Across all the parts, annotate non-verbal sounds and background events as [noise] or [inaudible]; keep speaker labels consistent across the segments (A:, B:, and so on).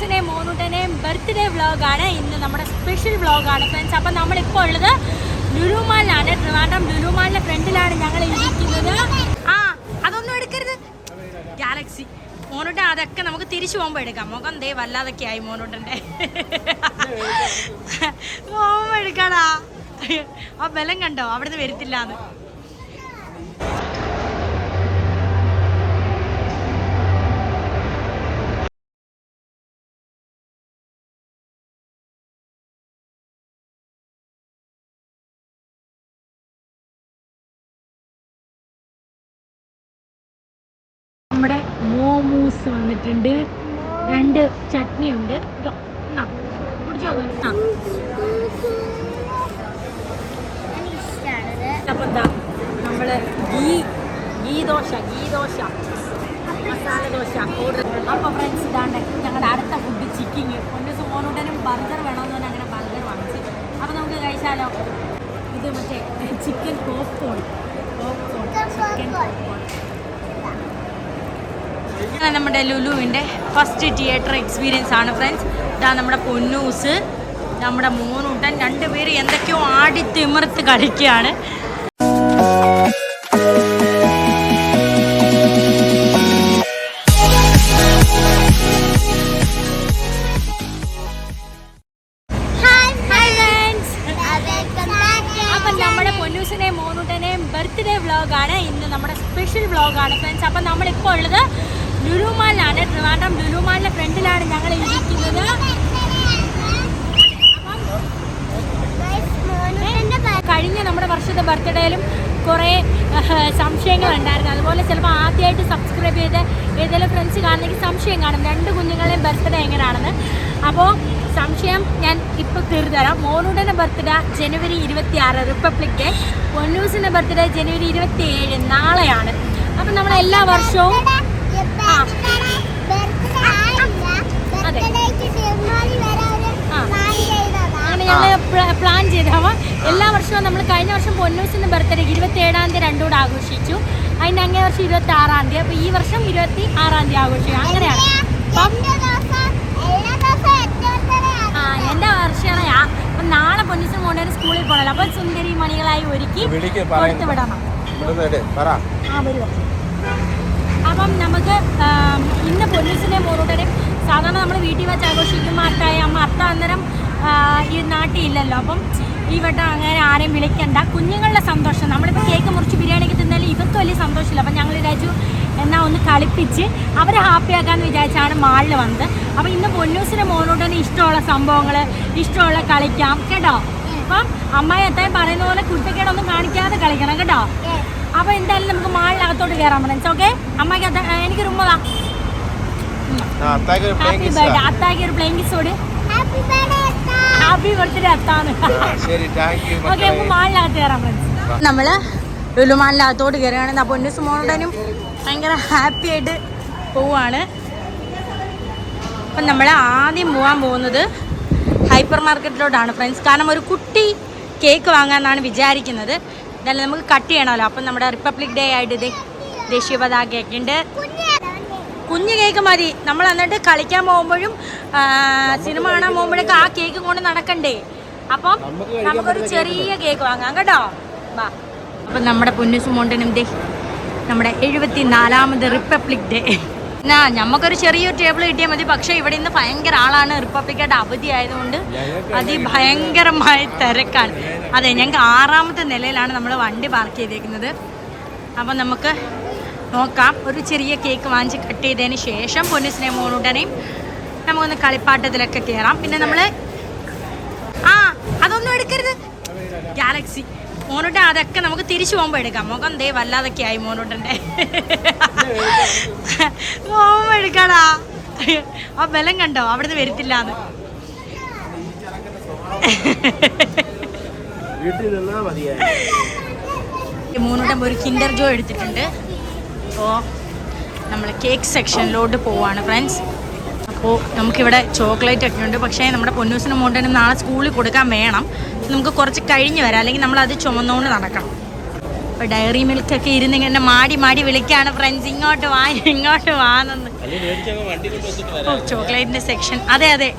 A: പൊന്നൂസിനെയും മോനൂട്ടനെയും birthday വ്ളോഗാണ് ഇന്ന് നമ്മുടെ സ്പെഷ്യൽ വ്ളോഗാണ് ഫ്രണ്ട്സ് അപ്പം നമ്മളിപ്പോൾ ഉള്ളത് ലുലുമാലിലാണ് ട്രിവാൻഡ്രം ലുലുമാലിന്റെ ഫ്രണ്ടിലാണ് ഞങ്ങൾ ഇരിക്കുന്നത്. ആ അതൊന്നും എടുക്കരുത്. ഗാലക്സി മോനൂട്ടൻ അതൊക്കെ നമുക്ക് തിരിച്ചു പോകുമ്പോൾ എടുക്കാം. മുഖം ദേ വല്ലാതൊക്കെ ആയി മോനൂട്ടന്റെ പോകുമ്പോൾ [laughs] എടുക്കാടാ. ആ ബലം കണ്ടോ? അവിടുന്ന് വരത്തില്ലാന്ന്. നമ്മുടെ മോമൂസ് വന്നിട്ടുണ്ട്. രണ്ട് ചട്നി ഉണ്ട്. അപ്പൊ എന്താ നമ്മൾ ghee ghee dosa ghee dosa. Masala dosa order friends ഇതാണ്ട് ഞങ്ങളുടെ അടുത്ത ഫുഡ് ചിക്കിങ് ഒന്ന് സുമോനുടനും ബർഗർ വേണമെന്ന് പറഞ്ഞാൽ അങ്ങനെ ബർഗർ വാങ്ങിച്ചു. അപ്പൊ നമുക്ക് കഴിച്ചാലോ? ഇത് മറ്റേ chicken popcorn popcorn chicken popcorn നമ്മുടെ ലുലുവിന്റെ ഫസ്റ്റ് തിയേറ്റർ എക്സ്പീരിയൻസ് ആണ് ഫ്രണ്ട്സ്. ഇതാ നമ്മുടെ പൊന്നൂസ് നമ്മുടെ മൂന്നൂട്ടൻ രണ്ടുപേര് എന്തൊക്കെയോ ആടി തിമിർത്ത് കളിക്കുകയാണ്. ബർത്ത്ഡേ ജനുവരി ഇരുപത്തി ആറ് റിപ്പബ്ലിക് ഡേ പൊന്നൂസിന്റെ ബർത്ത്ഡേ ജനുവരി ഇരുപത്തി ഏഴ് നാളെയാണ്. അപ്പം നമ്മൾ എല്ലാ വർഷവും ആ. അതെ. ആ. അങ്ങനെ ഞങ്ങൾ പ്ലാൻ ചെയ്ത് എല്ലാ വർഷവും നമ്മൾ കഴിഞ്ഞ വർഷം പൊന്നൂസിന്റെ ബർത്ത്ഡേ ഇരുപത്തി ഏഴാം തീയതി രണ്ടുകൂടെ ആഘോഷിച്ചു. അതിന്റെ അങ്ങേ വർഷം ഇരുപത്തി ആറാം തീയതി. അപ്പോൾ ഈ വർഷം ഇരുപത്തി ആറാം തീയതി ആഘോഷിക്കും അങ്ങനെയാണ്. അപ്പം ആ എന്റെ വർഷമാണ് അപ്പം നാളെ പൊന്നൂസിന് കൊണ്ടുവരെ സ്കൂളിൽ പോകണല്ലോ അപ്പം സുന്ദരി മണികളായി ഒരുക്കി കൊടുത്തു വിടണം. ആ വരുമോ അപ്പം നമുക്ക് ഇന്ന് പൊന്നൂസിനെ മോറൂട്ടനെയും സാധാരണ നമ്മൾ വീട്ടിൽ വെച്ച് ആഘോഷിക്കുമ്പോൾ അത്തായ അമ്മ അത്ത അന്നേരം ഈ നാട്ടിൽ ഇല്ലല്ലോ. അപ്പം ഈ വട്ടം അങ്ങനെ ആരെയും വിളിക്കണ്ട. കുഞ്ഞുങ്ങളുടെ സന്തോഷം. നമ്മളിപ്പോൾ കേക്ക് മുറിച്ച് ബിരിയാണിക്ക് തിന്നാലും ഇവർക്ക് വലിയ സന്തോഷമില്ല. അപ്പം ഞങ്ങൾ രാജു എന്നാ ഒന്ന് കളിപ്പിച്ച് അവരെ ഹാപ്പിയാക്കാമെന്ന് വിചാരിച്ചാണ് മാളിൽ വന്നത്. അപ്പോൾ ഇന്ന് പൊന്നൂസിന്റെ മോനോട് തന്നെ ഇഷ്ടമുള്ള സംഭവങ്ങൾ ഇഷ്ടമുള്ള കളിക്കാം. കേട്ടോ? അപ്പം അമ്മായി അത്തായും പറയുന്ന പോലെ കുട്ടിക്കേടൊന്നും കാണിക്കാതെ കളിക്കണം കേട്ടോ? അപ്പൊ എന്തായാലും നമുക്ക് മാളിനകത്തോട്ട് കയറാൻ പറഞ്ഞു ഓക്കെ അമ്മയ്ക്ക് അത്ത- എനിക്ക്
B: റൂമതാ
A: ഹാപ്പി ബർത്ത്ഡേ. അത്താക്കി ഒരു പ്ലെയിങ് കിസോട് ഹാപ്പി ബർത്ത്ഡേ അത്താന്ന്. ഓക്കെ നമുക്ക് മാളിനകത്ത് കയറാൻ ഫ്രണ്ട്സ് നമ്മൾ ലുലുമാലിനകത്തോട്ട് കയറുകയാണെങ്കിൽ അപ്പോൾ പൊന്നു സുമോണ്ടനും ഭയങ്കര ഹാപ്പി ആയിട്ട് പോവാണ്. അപ്പം നമ്മൾ ആദ്യം പോകാൻ പോകുന്നത് ഹൈപ്പർ മാർക്കറ്റിലോട്ടാണ് ഫ്രണ്ട്സ് കാരണം ഒരു കുട്ടി കേക്ക് വാങ്ങാമെന്നാണ് വിചാരിക്കുന്നത്. എന്തായാലും നമുക്ക് കട്ട് ചെയ്യണമല്ലോ. അപ്പം നമ്മുടെ റിപ്പബ്ലിക് ഡേ ആയിട്ട് ഇതേ ദേശീയ പതാകയൊക്കെ ഉണ്ട്. കുഞ്ഞു കേക്ക് മതി. നമ്മൾ എന്നിട്ട് കളിക്കാൻ പോകുമ്പോഴും സിനിമ കാണാൻ പോകുമ്പോഴൊക്കെ ആ കേക്ക് കൊണ്ട് നടക്കണ്ടേ? അപ്പം നമുക്കൊരു ചെറിയ കേക്ക് വാങ്ങാം കേട്ടോ. വാ. അപ്പം നമ്മുടെ പൊന്നുസും മോണ്ടനും ദേ നമ്മുടെ എഴുപത്തി നാലാമത് റിപ്പബ്ലിക് ഡേ. എന്നാ നമുക്കൊരു ചെറിയൊരു ടേബിൾ കിട്ടിയാൽ മതി. പക്ഷേ ഇവിടെ ഇന്ന് ഭയങ്കര ആളാണ്. റിപ്പബ്ലിക് ഡേ അവധി ആയതുകൊണ്ട് അതിഭയങ്കരമായ തിരക്കാണ്. അതെ ഞങ്ങൾക്ക് ആറാമത്തെ നിലയിലാണ് നമ്മൾ വണ്ടി പാർക്ക് ചെയ്തേക്കുന്നത്. അപ്പം നമുക്ക് നോക്കാം. ഒരു ചെറിയ കേക്ക് വാങ്ങിച്ച് കട്ട് ചെയ്തതിന് ശേഷം പൊന്നിസിനെ മോനുടനെയും നമുക്കൊന്ന് കളിപ്പാട്ടത്തിലൊക്കെ കയറാം പിന്നെ നമ്മൾ ആ അതൊന്നും എടുക്കരുത്. ഗാലക്സി മോനുട്ടൻ അതൊക്കെ നമുക്ക് തിരിച്ചു പോകുമ്പോൾ എടുക്കാം. മുഖം ദേ വല്ലാതൊക്കെ ആയി മോനോട്ടന്റെ. പോകുമ്പോൾ എടുക്കാടാ. ആ ബലം കണ്ടോ? അവിടുന്ന്
B: വരുത്തില്ല എന്ന്
A: മൂന്നുട്ടം ഒരു കിൻഡർ ജോ എടുത്തിട്ടുണ്ട്. അപ്പോൾ നമ്മൾ കേക്ക് സെക്ഷനിലോട്ട് പോവാണ് ഫ്രണ്ട്സ് അപ്പോൾ നമുക്കിവിടെ ചോക്ലേറ്റ് ഒക്കെ ഉണ്ട്. പക്ഷേ നമ്മുടെ പൊന്നൂസിനും മോണ്ടനും നാളെ സ്കൂളിൽ കൊടുക്കാൻ വേണം. നമുക്ക് കുറച്ച് കഴിഞ്ഞ് വരാം. അല്ലെങ്കിൽ നമ്മൾ അത് ചുമന്നുകൊണ്ട് നടക്കണം. അപ്പോൾ ഡയറി മിൽക്കൊക്കെ ഇരുന്ന് ഇങ്ങനെ മാടി മാടി വിളിക്കുകയാണ് ഫ്രണ്ട്സ് ഇങ്ങോട്ട് വാ ഇങ്ങോട്ട് വാന്നെന്ന് ഓ ചോക്ലേറ്റിന്റെ സെക്ഷൻ അതെ അതെ.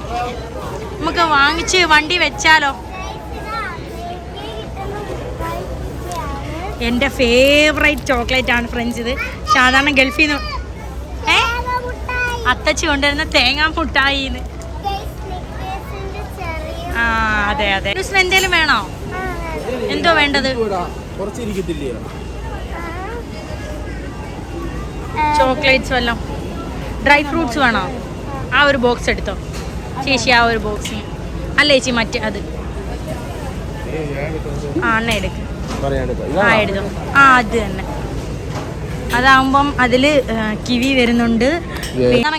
A: നമുക്ക് വാങ്ങിച്ച് വണ്ടി വെച്ചാലോ? എന്റെ ഫേവറേറ്റ് ചോക്ലേറ്റ് ആണ് ഫ്രണ്ട്സ് ഇത്. സാധാരണ ഗൾഫിൽ നിന്ന് അത്തച്ചി കൊണ്ടുവരുന്ന തേങ്ങാ മുട്ടായിന്ന്. ആ അതെ അതെ. എന്തേലും വേണോ? എന്തോ വേണ്ടത്? ചോക്ലേറ്റ്സ് വല്ലതും. ഡ്രൈ ഫ്രൂട്ട്സ് വേണോ? ആ ഒരു ബോക്സ് എടുത്തോ. ചേച്ചി ആ ഒരു ബോക്സ്. അല്ല ചേച്ചി മറ്റേ അത്. ആ എണ്ണ എടുക്കും. ആ എടുത്തോ. ആ അത് തന്നെ. അതാവുമ്പം അതിൽ കിവി വരുന്നുണ്ട്.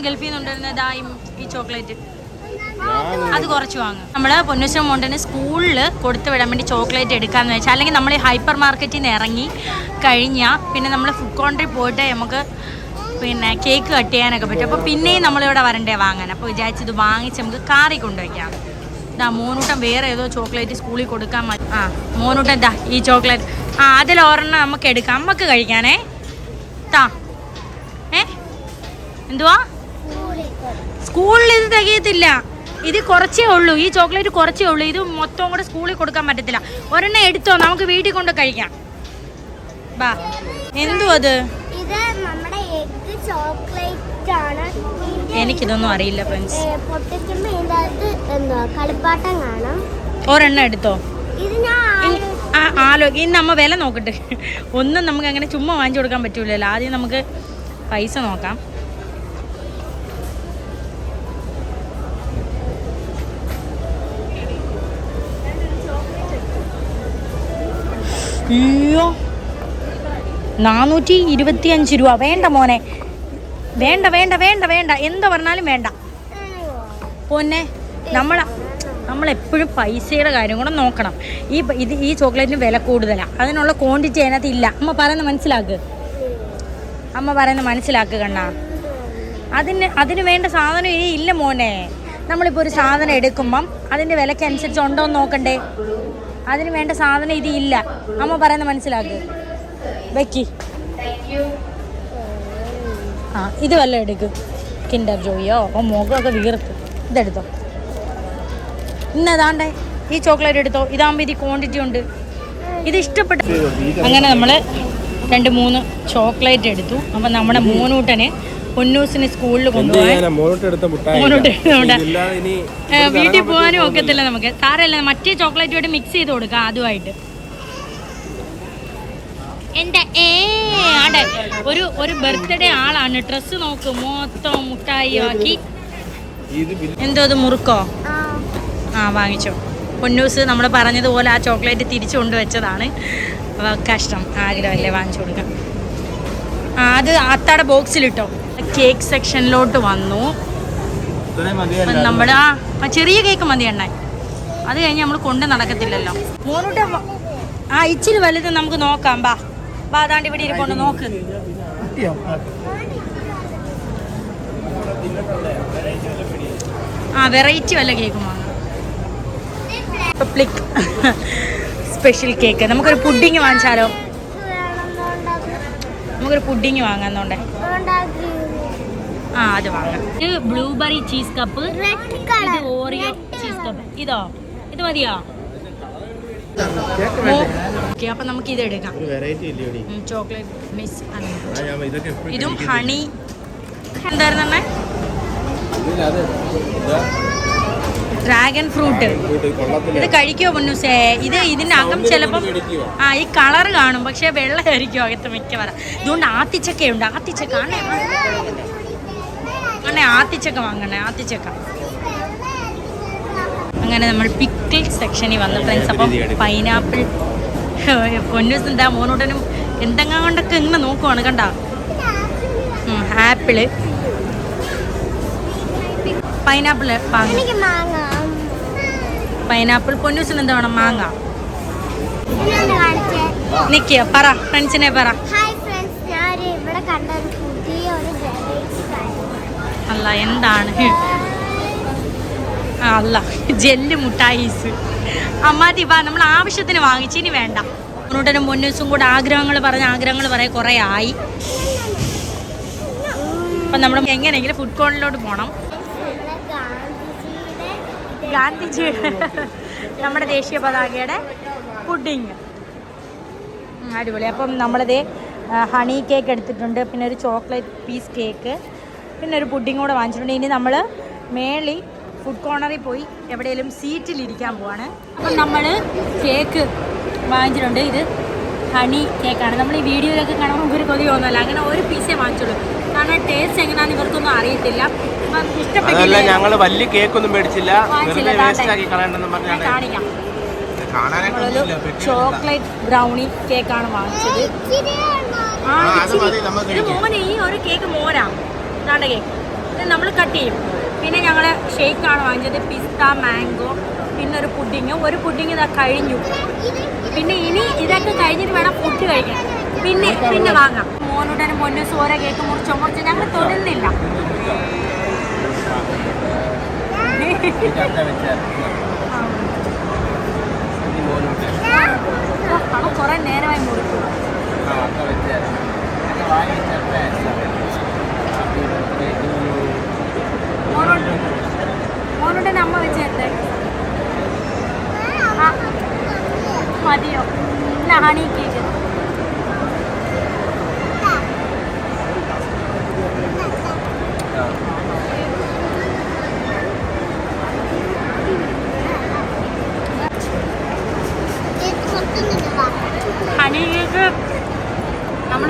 A: ഗൾഫിൽ നിന്നുണ്ടായിരുന്ന ഈ- ചോക്ലേറ്റ്. അത് കുറച്ച് വാങ്ങും. നമ്മൾ പൊന്നുശ്ശം മോണ്ടന് സ്കൂളിൽ കൊടുത്തു വിടാൻ വേണ്ടി ചോക്ലേറ്റ് എടുക്കാന്ന് വെച്ചാൽ അല്ലെങ്കിൽ നമ്മൾ ഹൈപ്പർ മാർക്കറ്റിൽ നിന്ന് ഇറങ്ങി കഴിഞ്ഞാൽ പിന്നെ നമ്മൾ ഫുഡ് കോൺട്രി പോയിട്ട് നമുക്ക് പിന്നെ കേക്ക് കട്ട് ചെയ്യാനൊക്കെ പറ്റും. അപ്പോൾ പിന്നെയും നമ്മളിവിടെ വരണ്ടേ വാങ്ങാൻ. അപ്പോൾ വിചാരിച്ചത് ഇത് വാങ്ങിച്ച് നമുക്ക് കാറി കൊണ്ടുവയ്ക്കാം. ഇതാ മോനൂട്ടം വേറെ ഏതോ ചോക്ലേറ്റ് സ്കൂളിൽ കൊടുക്കാൻ മതി ആ മോനൂട്ടം ഇതാ ഈ ചോക്ലേറ്റ്. ആ അതിലൊരെണ്ണം നമുക്ക് എടുക്കാം. നമുക്ക് കഴിക്കാനേ. താ ഏ? എന്തുവാ? സ്കൂളിൽ ഇത് തികയത്തില്ല. ഇത് കുറച്ചേ ഉള്ളൂ. ഈ ചോക്ലേറ്റ് കുറച്ചേ ഉള്ളൂ. ഇത് മൊത്തം കൂടെ സ്കൂളിൽ കൊടുക്കാൻ പറ്റത്തില്ല. ഒരെണ്ണം എടുത്തോ? നമുക്ക് വീട്ടിൽ കൊണ്ട് കഴിക്കാം. ബാ. എന്തു അത് എനിക്കിതൊന്നും അറിയില്ല ഫ്രണ്ട്സ് ഒരെണ്ണം എടുത്തോ?
C: ഇത് ഞാൻ
A: ആ ആലോ ഇന്ന് നമ്മ വില നോക്കട്ടെ. ഒന്നും നമുക്ക് അങ്ങനെ ചുമ്മാ വാങ്ങിച്ചു കൊടുക്കാൻ പറ്റൂലല്ലോ. ആദ്യം നമുക്ക് പൈസ നോക്കാം. അയ്യോ. നാനൂറ്റി ഇരുപത്തി അഞ്ച് രൂപ. വേണ്ട മോനെ. വേണ്ട വേണ്ട വേണ്ട വേണ്ട. എന്താ പറഞ്ഞാലും വേണ്ട. പൊന്നെ നമ്മൾ നമ്മളെപ്പോഴും പൈസയുടെ കാര്യം കൂടെ നോക്കണം. ഈ ഇത് ഈ ചോക്ലേറ്റിന് വില കൂടുതലാണ് അതിനുള്ള ക്വാണ്ടിറ്റി അതിനകത്ത് ഇല്ല. അമ്മ പറയുന്നത് മനസ്സിലാക്ക്? അമ്മ പറയുന്നത് മനസ്സിലാക്ക് കണ്ണാ. അതിന് അതിന് വേണ്ട സാധനം ഇനി ഇല്ല മോനെ. നമ്മളിപ്പോൾ ഒരു സാധനം എടുക്കുമ്പം അതിന്റെ വിലയ്ക്ക് അനുസരിച്ച് ഉണ്ടോ എന്ന് നോക്കണ്ടേ? അതിന് വേണ്ട സാധനം ഇത് ഇല്ല. അമ്മ പറയുന്നത് മനസ്സിലാക്ക്? വെക്കി. ആ ഇത് വല്ല എടുക്കും. കിൻഡർ ജോയിയോ? ഓ മുഖമൊക്കെ വീർത്ത്. ഇതെടുത്തോ. ഇന്ന് ഏതാണ്ടേ? ഈ ചോക്ലേറ്റ് എടുത്തോ? ഇതാകുമ്പോൾ ഇത് ക്വാണ്ടിറ്റി ഉണ്ട്. ഇത് ഇഷ്ടപ്പെട്ടു അങ്ങനെ നമ്മൾ രണ്ട് മൂന്ന് ചോക്ലേറ്റ് എടുത്തു. അപ്പം നമ്മുടെ മൂന്നൂട്ടന് പൊന്നൂസിന് സ്കൂളിൽ കൊണ്ടുപോകാൻ വീട്ടിൽ പോകാനും ഒക്കത്തില്ല നമുക്ക്. സാറല്ല മറ്റേ ചോക്ലേറ്റുമായിട്ട് മിക്സ് ചെയ്ത് കൊടുക്കാം അതുമായിട്ട് എന്റെ ഏ ആടെ. ഒരു ഒരു ബർത്ത്ഡേ ആളാണ്. ഡ്രസ്സ് നോക്ക്. മൊത്തം മുട്ടായി ആക്കി. എന്തോ അത് മുറുക്കോ?
C: ആ,
A: ആ വാങ്ങിച്ചോ. പൊന്നൂസ് നമ്മൾ പറഞ്ഞതുപോലെ ആ ചോക്ലേറ്റ് തിരിച്ചു കൊണ്ടുവച്ചതാണ്. കഷ്ടം ആഗ്രഹമല്ലേ വാങ്ങിച്ചു കൊടുക്കാം ആ അത് അത്താടെ ബോക്സിലിട്ടോ കേക്ക് സെക്ഷനിലോട്ട് വന്നു. നമ്മുടെ ആ ആ ചെറിയ കേക്ക് മതി എണ്ണ അത് കഴിഞ്ഞ് നമ്മൾ കൊണ്ട് നടക്കത്തില്ലല്ലോ. മോനൂട്ട ആ ഇച്ചിരി വലുത് നമുക്ക് നോക്കാം ബാ. ബാ അതാണ്ട് ഇവിടെ ഇരിക്കൊണ്ട് നോക്ക്. ആ വെറൈറ്റി വല്ല കേക്കും വാങ്ങാം. പബ്ലിക് സ്പെഷ്യൽ കേക്ക് നമുക്കൊരു പുഡിങ് വാങ്ങിച്ചാലോ? നമുക്കൊരു പുഡിങ് വാങ്ങാന്നോണ്ടേ. ആ അത് വാങ്ങാം. ഇത് ബ്ലൂബെറി ചീസ് കപ്പ് ഇത് ഓറിയോ ചീസ് കപ്പ് ഇതോ? ഇത് മതിയോ? ഓക്കെ അപ്പൊ നമുക്ക് ഇത് എടുക്കാം.
B: ഒരു വെറൈറ്റി ഇല്ലേ ഇവിടെ?
A: ചോക്ലേറ്റ് മിസ് ഇതും ഹണി എന്തായിരുന്നു ഡ്രാഗൺ ഫ്രൂട്ട് ഇത് കഴിക്കുമോ പൊന്നൂസേ ഇത് ഇതിന്റെ അകം ചിലപ്പം ആ ഈ കളർ കാണും പക്ഷെ വെള്ളമായിരിക്കും അകത്ത് മിക്കവാറും. ഇതുകൊണ്ട് ആത്തിച്ചക്കയുണ്ട് ആത്തിച്ചക്ക. അണ്ണേ അണ്ണേ ആത്തിച്ചക്ക വാങ്ങണേ ആത്തിച്ചക്ക. അങ്ങനെ നമ്മൾ പിക്കിൾ സെക്ഷനിൽ വന്നു ഫ്രണ്ട്സ് അപ്പം പൈനാപ്പിൾ പൊന്നൂസ് എന്താ മോനോട്ടനും എന്തെങ്കിലും കൊണ്ടൊക്കെ ഇങ്ങനെ നോക്കുവാണ് കണ്ട? ആപ്പിൾ. പൈനാപ്പിൾ പൈനാപ്പിൾ പൊന്നൂസിന് എന്താ വേണം? മാങ്ങ. നിക്കിയ പറ ഫ്രണ്ട്സിനെ പറ. അല്ല എന്താണ്? അല്ല ജെല്ല് മുട്ടായിസ്. അമ്മാതി വാ നമ്മൾ ആവശ്യത്തിന് വാങ്ങിച്ചിനി വേണ്ട. മോനൂട്ടനും പൊന്നൂസും കൂടെ ആഗ്രഹങ്ങൾ പറഞ്ഞ ആഗ്രഹങ്ങൾ പറയാൻ കുറേ ആയി. അപ്പം നമ്മൾ എങ്ങനെയെങ്കിലും ഫുഡ് കോണിലോട്ട് പോകണം
C: ഗാന്ധിജിയുടെ
A: നമ്മുടെ ദേശീയ പതാകയുടെ പുഡിങ്. അടിപൊളി. അപ്പം നമ്മളിത് ഹണി കേക്ക് എടുത്തിട്ടുണ്ട്. പിന്നെ ഒരു ചോക്ലേറ്റ് പീസ് കേക്ക് പിന്നെ ഒരു പുഡിങ് കൂടെ വാങ്ങിച്ചിട്ടുണ്ട്. ഇനി നമ്മൾ മേളി ഫുഡ് കോർണറിൽ പോയി എവിടെയെങ്കിലും സീറ്റിലിരിക്കാൻ പോവാണ്. അപ്പം നമ്മൾ കേക്ക് വാങ്ങിച്ചിട്ടുണ്ട്. ഇത് ഹണി കേക്കാണ് നമ്മൾ ഈ വീഡിയോയിലൊക്കെ കാണുമ്പോൾ ഒരു കൊതി തോന്നുന്നില്ല അങ്ങനെ ഒരു പീസേ വാങ്ങിച്ചുള്ളൂ. കാരണം ടേസ്റ്റ് എങ്ങനെയാണെന്ന് ഇവർക്കൊന്നും അറിയത്തില്ല.
B: അതല്ല
A: ഞങ്ങൾ
B: ഞങ്ങൾ വലിയ കേക്ക് ഒന്നും മേടിച്ചില്ല വെറുതെ. വേസ്റ്റ് ആക്കി കളയണ്ടെന്ന് പറഞ്ഞാണ്
A: ചോക്ലേറ്റ് ബ്രൗണി കേക്കാണ് വാങ്ങിച്ചത്. മോനെ ഈ ഒരു കേക്ക് മോരാ ഇതാണ്ട് കേക്ക്. ഇത് നമ്മൾ കട്ട് ചെയ്യും. പിന്നെ ഞങ്ങൾ ഷേക്കാണ് വാങ്ങിച്ചത് പിസ്ത മാംഗോ പിന്നെ ഒരു പുഡിങ് ഒരു പുഡിങ് ഇതാ കഴിഞ്ഞു. പിന്നെ ഇനി ഇതൊക്കെ കഴിഞ്ഞിട്ട് വേണം ഫുഡ് കഴിക്കാൻ. പിന്നെ പിന്നെ വാങ്ങാം. മോനുടനും പൊന്നൂസും സോര കേക്ക് മുറിച്ചോ മുറിച്ചോ ഞങ്ങൾ തൊടുന്നില്ല. മതിയോ? ഹണി
C: മൊത്തം തിന്നുവാ.
A: ഹണി കേക്ക് നമ്മൾ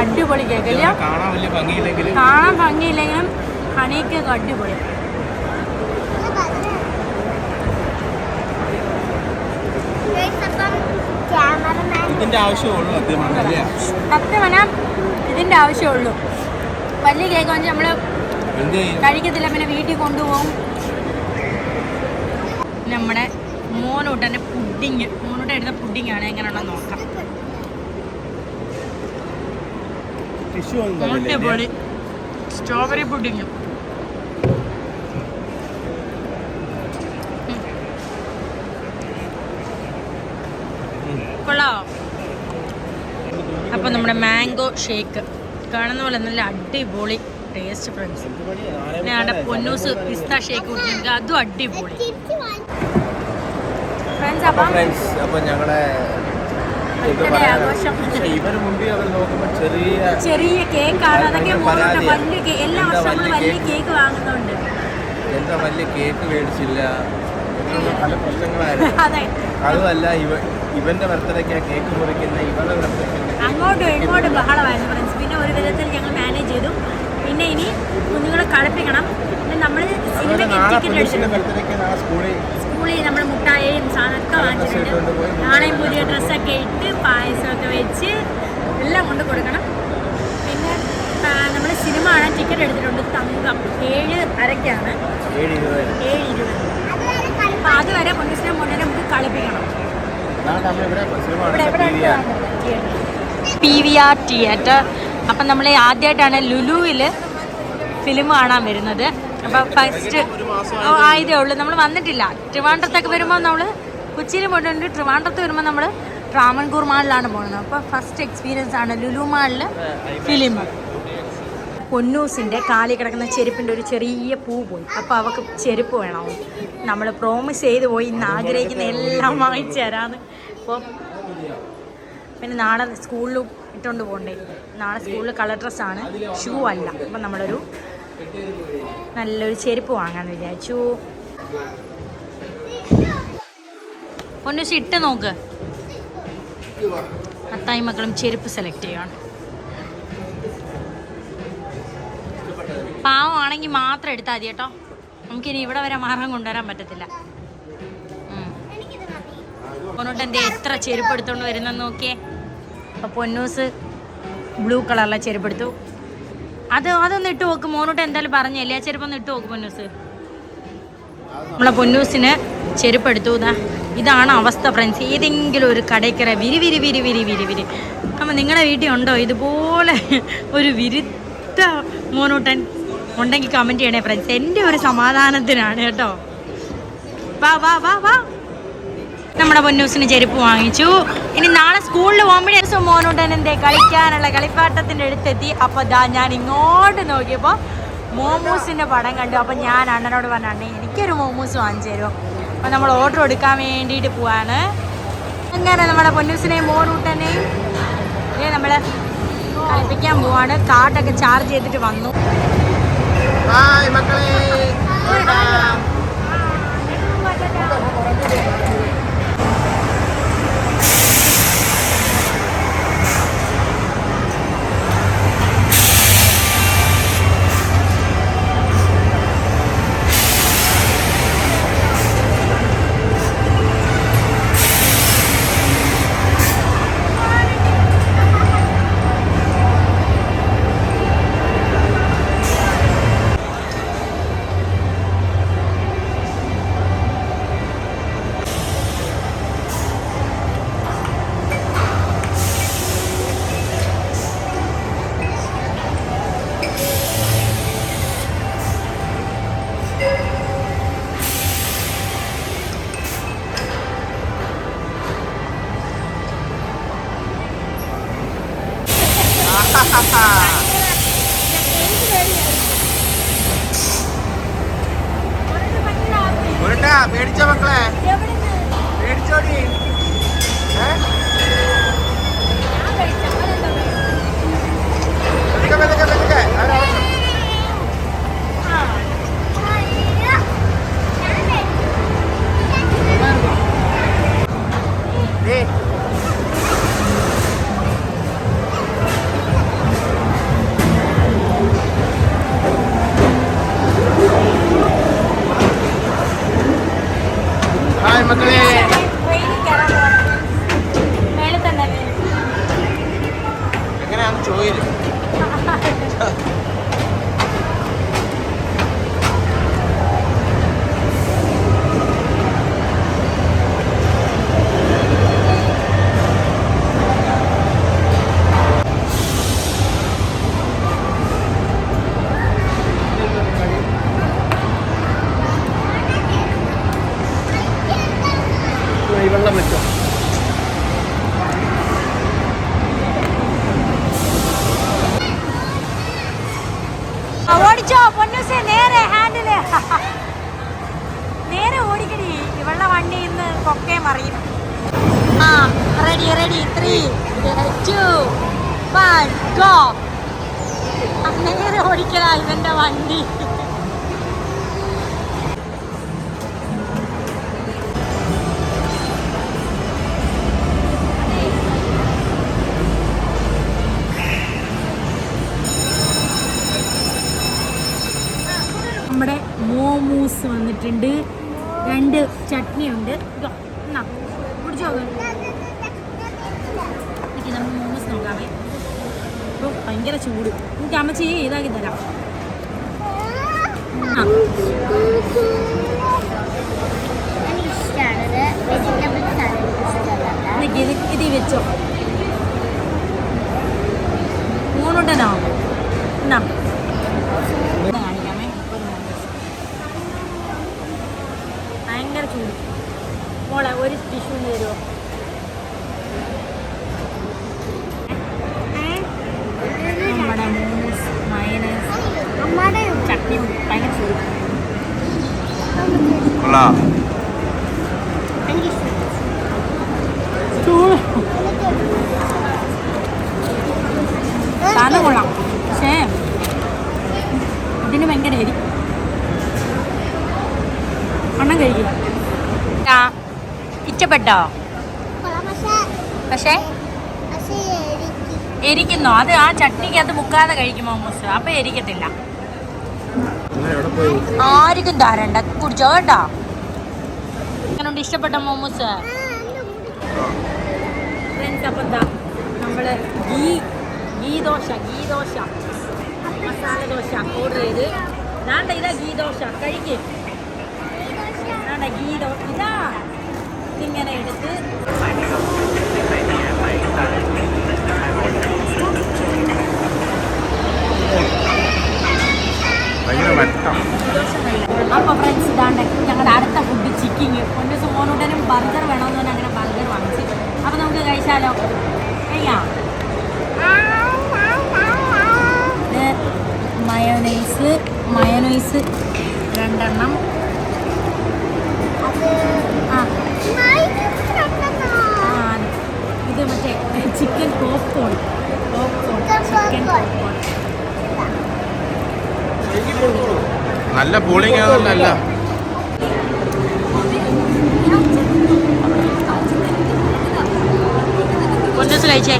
A: അടിപൊളി കേക്ക്.
B: കാണാൻ ഭംഗിയില്ലെങ്കിലും
A: കാണാൻ ഭംഗിയില്ലെങ്കിലും ഹണി കേക്ക് അടിപൊളി.
B: ഇതിന്റെ ആവശ്യമുള്ളൂ
A: ഇതിന്റെ ആവശ്യമുള്ളൂ. വലിയ കേക്ക് വെച്ച് നമ്മൾ കഴിക്കത്തില്ല പിന്നെ വീട്ടിൽ കൊണ്ടുപോകും. നമ്മുടെ മോനൂട്ടന്റെ പുഡിങ് മോനൂട്ടൻ എടുത്ത പുഡിങ്ങാണ് എങ്ങനെയുള്ള നോക്കാം.
B: ടിഷ്യൂ ഒന്നും
A: സ്ട്രോബെറി പുഡിങ്ങും അപ്പം നമ്മുടെ മാംഗോ ഷേക്ക്. കാണുന്ന പോലെ നല്ല അടിപൊളി ടേസ്റ്റ് ഫ്രണ്ട്സ് പിന്നെ അവിടെ പൊന്നൂസ് പിസ്ത ഷേക്ക് കുടിക്കുന്നത് അതും അടിപൊളി. അപ്പം
B: ഫ്രണ്ട്സ് അപ്പൊ ഞങ്ങളുടെ ചെറിയ
A: കേക്കാണ്. അതൊക്കെ വലിയ എല്ലാ
B: വർഷങ്ങളും
A: വർഷവും
B: വലിയ കേക്ക്?
A: വാങ്ങുന്നുണ്ട്.
B: എന്താ വലിയ കേക്ക് മേടിച്ചില്ല? പല പ്രശ്നങ്ങളായിരുന്നു. [laughs]
A: അതെ.
B: അതുമല്ല ഇവ ഇവന്റെ ബർത്ത്ഡേക്ക് കേക്ക് മുറിക്കുന്ന ഇവന്റെ ബർത്ത്ഡേക്ക്
A: അങ്ങോട്ടും ഇങ്ങോട്ടും ബഹളമായിരുന്നു ഫ്രണ്ട്സ് പിന്നെ ഒരു വിധത്തിൽ ഞങ്ങൾ മാനേജ് ചെയ്തു. പിന്നെ ഇനി കുഞ്ഞുങ്ങളെ കളിപ്പിക്കണം പിന്നെ നമ്മൾ സിനിമയ്ക്ക് ടിക്കറ്റ്
B: പുലിസിന്റെ സ്കൂളിൽ
A: നമ്മൾ മുട്ടായയും സാധനമൊക്കെ വാങ്ങിച്ചിട്ടുണ്ട്. നാളെയും പുതിയ ഡ്രസ്സൊക്കെ ഇട്ട് പായസമൊക്കെ വെച്ച് എല്ലാം കൊണ്ട് കൊടുക്കണം. പിന്നെ നമ്മൾ സിനിമ കാണാൻ ടിക്കറ്റ് എടുത്തിട്ടുണ്ട്. തങ്കം. ഏഴ് അരക്കാണ്
B: ഏഴ് ഇരുപത്.
A: അപ്പം അതുവരെ പൊന്നിസിനെ മുന്നേ നമുക്ക് കളിപ്പിക്കണം. P V R. തിയേറ്റർ അപ്പം നമ്മൾ ആദ്യമായിട്ടാണ് ലുലുവിൽ ഫിലിം കാണാൻ വരുന്നത്. അപ്പം ഫസ്റ്റ് ആയതേ ഉള്ളൂ. നമ്മൾ വന്നിട്ടില്ല. ട്രിവാൻഡ്രത്തൊക്കെ വരുമ്പോൾ നമ്മൾ കൊച്ചിയിൽ പോയിട്ടുണ്ട്. ട്രിവാൻഡ്രത്ത് വരുമ്പോൾ നമ്മൾ ട്രാവൻകൂർ മാളിലാണ് പോകുന്നത്. അപ്പോൾ ഫസ്റ്റ് എക്സ്പീരിയൻസ് ആണ് ലുലു മാളിൽ ഫിലിം. പൊന്നൂസിന്റെ കാലി കിടക്കുന്ന ചെരുപ്പിന്റെ ഒരു ചെറിയ പൂ പോയി. അപ്പോൾ അവൾക്ക് ചെരുപ്പ് വേണം. നമ്മൾ പ്രോമിസ് ചെയ്ത് പോയി. ഇന്ന് ആഗ്രഹിക്കുന്ന എല്ലാം വാങ്ങിച്ചു തരാമെന്ന് അപ്പോൾ പിന്നെ നാളെ സ്കൂളിൽ ഇട്ടുകൊണ്ട് പോകണ്ടേ. നാളെ സ്കൂളിൽ കളർ ഡ്രസ്സാണ്. ഷൂ അല്ല. അപ്പം നമ്മളൊരു നല്ലൊരു ചെരുപ്പ് വാങ്ങാന്ന് വിചാരിച്ചു. ഒന്നു ഇട്ട് നോക്ക്. അത്തായി മക്കളും ചെരുപ്പ് സെലക്ട് ചെയ്യാണ് പാവമാണെങ്കിൽ മാത്രം എടുത്താൽ മതി കേട്ടോ. നമുക്കിനി ഇവിടെ വരെ മാറാൻ കൊണ്ടുവരാൻ പറ്റത്തില്ല.
C: പൊന്നോട്ട്.
A: പൊന്നൂട്ടന്റെ എത്ര ചെരുപ്പ് എടുത്തോണ്ട് വരുന്നെന്ന് നോക്കിയേ. അപ്പോൾ പൊന്നൂസ് ബ്ലൂ കളറിലെ ചെരുപ്പ് എടുത്തു. അത് അതൊന്ന് ഇട്ട് നോക്ക്. മോനോട്ട് എന്തായാലും പറഞ്ഞല്ലേ ആ ചെരുപ്പൊന്ന് ഇട്ട് നോക്ക് പൊന്നൂസ്. നമ്മളെ പൊന്നൂസിന് ചെരുപ്പ് എടുത്തു ഇതാ ഇതാണ് അവസ്ഥ ഫ്രണ്ട്സ് ഏതെങ്കിലും ഒരു കടയ്ക്കര വിരി വിരി വിരി വിരി വിരി വിരി. അപ്പം നിങ്ങളുടെ വീട്ടിൽ ഉണ്ടോ? ഇതുപോലെ ഒരു വിരുദ്ധ മോനൂട്ടൻ ഉണ്ടെങ്കിൽ കമന്റ് ചെയ്യണേ ഫ്രണ്ട്സ് എന്റെ ഒരു സമാധാനത്തിനാണ് കേട്ടോ. വാ വാ വാ വാ. നമ്മുടെ പൊന്നൂസിന് ചെരുപ്പ് വാങ്ങിച്ചു. ഇനി നാളെ സ്കൂളിൽ പോകുമ്പോഴേ മോനോട്ടൻ എന്തേ കളിക്കാനുള്ള കളിപ്പാട്ടത്തിന്റെ അടുത്തെത്തി. അപ്പോൾ ദാ ഞാൻ ഇങ്ങോട്ട് നോക്കിയപ്പോൾ മോമൂസിന്റെ പടം കണ്ടു. അപ്പോൾ ഞാൻ അണ്ണനോട് പറഞ്ഞു അണ്ണേ എനിക്കൊരു മോമൂസ് വാങ്ങിച്ചു തരുമോ അപ്പോൾ നമ്മൾ ഓർഡർ എടുക്കാൻ വേണ്ടിയിട്ട് പോവാണ്. അങ്ങനെ നമ്മുടെ പൊന്നൂസിനെയും മോനൂട്ടനെയും നമ്മൾ നമ്മൾ കളിപ്പിക്കാൻ പോവാണ്. കാർഡൊക്കെ ചാർജ് ചെയ്തിട്ട് വന്നു.
B: മക്കളെ.
A: ടിഷ്യൂ തരുമോ നമ്മുടെ മോമോസ് മയനൈസ്
C: അമ്മയുടെ
A: ചട്നി ഭയങ്കര ചൂട്
B: കൊള്ളാം
C: എനിക്കിഷ്ടം
A: ചൂട് സാധനം കൊള്ളാം പക്ഷേ ഇതിന് ഭയങ്കര എരി അണ്ണം കഴിക്കും ഇഷ്ടപ്പെട്ടോ?
C: പക്ഷേ?
A: എരിക്കുന്നു? അത് ആ എരിക്കുന്നോ അത് മുക്കാതെ കഴിക്കുമോ മോമോസ് അപ്പൊ എരിക്കത്തില്ല. ആർക്കും തരണ്ട. കുടിച്ചോ കേട്ടോ? അങ്ങനെ ഇഷ്ടപ്പെട്ട മോമോസ് എന്താ നമ്മൾ ghee ghee dosa ghee dosa. Masala dosa order ചെയ്ത്. വേണ്ട ഇതാ ഗീ ദോശ. കഴിക്ക്. വേണ്ട ഗീ ദോശ ഇതാ. ഇങ്ങനെ എടുത്ത് അപ്പോൾ ഫ്രണ്ട്സ് ഇതാണ്ട് ഞങ്ങളുടെ അടുത്ത ഫുഡ് ചിക്കിങ് എന്റെ സുമോനോട്ടനും ബർഗർ വേണമെന്ന് അങ്ങനെ ബർഗർ വാങ്ങിച്ചു.
C: അപ്പോൾ
A: നമുക്ക്
C: കഴിച്ചാലോ?
A: അയ്യാ
B: നല്ല പോളിംഗ് ആണെന്നല്ല
A: പൊന്നൂസ് കഴിച്ചേ.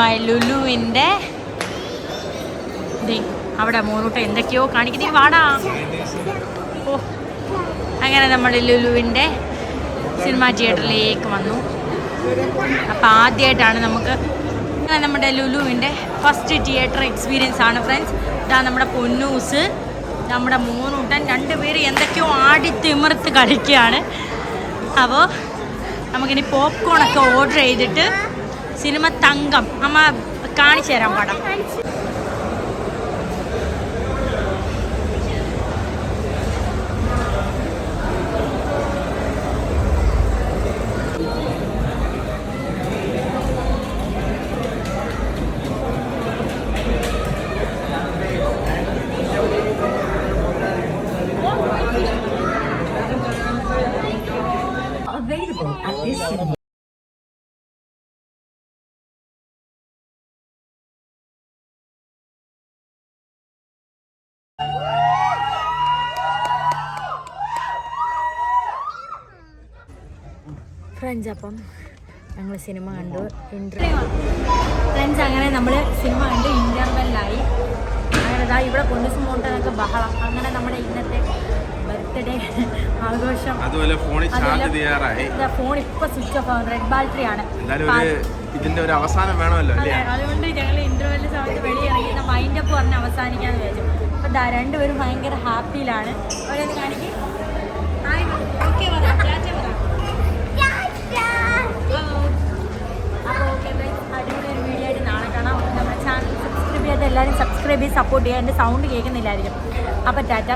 A: ആദ്യമായി ലുലുവിന്റെ അവിടെ മോനൂട്ട എന്തൊക്കെയോ കാണിക്കുന്നേ. വാടാ. ഓ അങ്ങനെ നമ്മൾ ലുലുവിന്റെ സിനിമാ തിയേറ്ററിലേക്ക് വന്നു. അപ്പോൾ ആദ്യമായിട്ടാണ് നമുക്ക് നമ്മുടെ ലുലുവിന്റെ ഫസ്റ്റ് തിയേറ്റർ എക്സ്പീരിയൻസ് ആണ് ഫ്രണ്ട്സ്. ഇതാ നമ്മുടെ പൊന്നൂസ് നമ്മുടെ മൂന്നൂട്ടൻ രണ്ടുപേര് എന്തൊക്കെയോ ആടി തിമിർത്ത് കളിക്കുകയാണ്. അപ്പോൾ നമുക്കിനി പോപ്കോൺ ഒക്കെ ഓർഡർ ചെയ്തിട്ട് സിനിമ തങ്കം. അമ്മ കാണിച്ചു തരാം പടം. ഫ്രണ്ട്സ് അപ്പം ഞങ്ങൾ സിനിമ കണ്ടു. ഫ്രണ്ട്സ് അങ്ങനെ നമ്മൾ സിനിമ കണ്ട് ഇന്റർവെല്ലായി അങ്ങനെ ഇതാ ഇവിടെ പൊന്നിസ് മോണ്ടനൊക്കെ ബഹളം. അങ്ങനെ നമ്മുടെ ഇന്നത്തെ ബർത്ത്ഡേ [laughs] ആഘോഷം.
B: അതുപോലെ ഫോണിൽ ചാർജ് ചെയ്യാറായി
A: ഫോൺ ഇപ്പൊ സ്വിച്ച് ഓഫ് ആകും റെഡ് ബാറ്ററി ആണ്.
B: ഇതിന്റെ ഒരു അവസാനം വേണമല്ലോ അല്ലേ?
A: അതുകൊണ്ട് ഞങ്ങൾ ഇന്റർവെൽ സമയത്ത് വെളിയിറങ്ങി മൈൻഡ് അപ്പ് പറഞ്ഞ് അവസാനിക്കാന്ന് വിചാരിച്ചു. അപ്പൊ രണ്ടുപേരും ഭയങ്കര ഹാപ്പിയിലാണ് അവരത് കാണിക്കും. എല്ലാവരും സബ്സ്ക്രൈബ് ചെയ്ത് സപ്പോർട്ട് ചെയ്യുക. എന്റെ സൗണ്ട് കേൾക്കുന്നില്ലായിരിക്കും. അപ്പം ടാറ്റ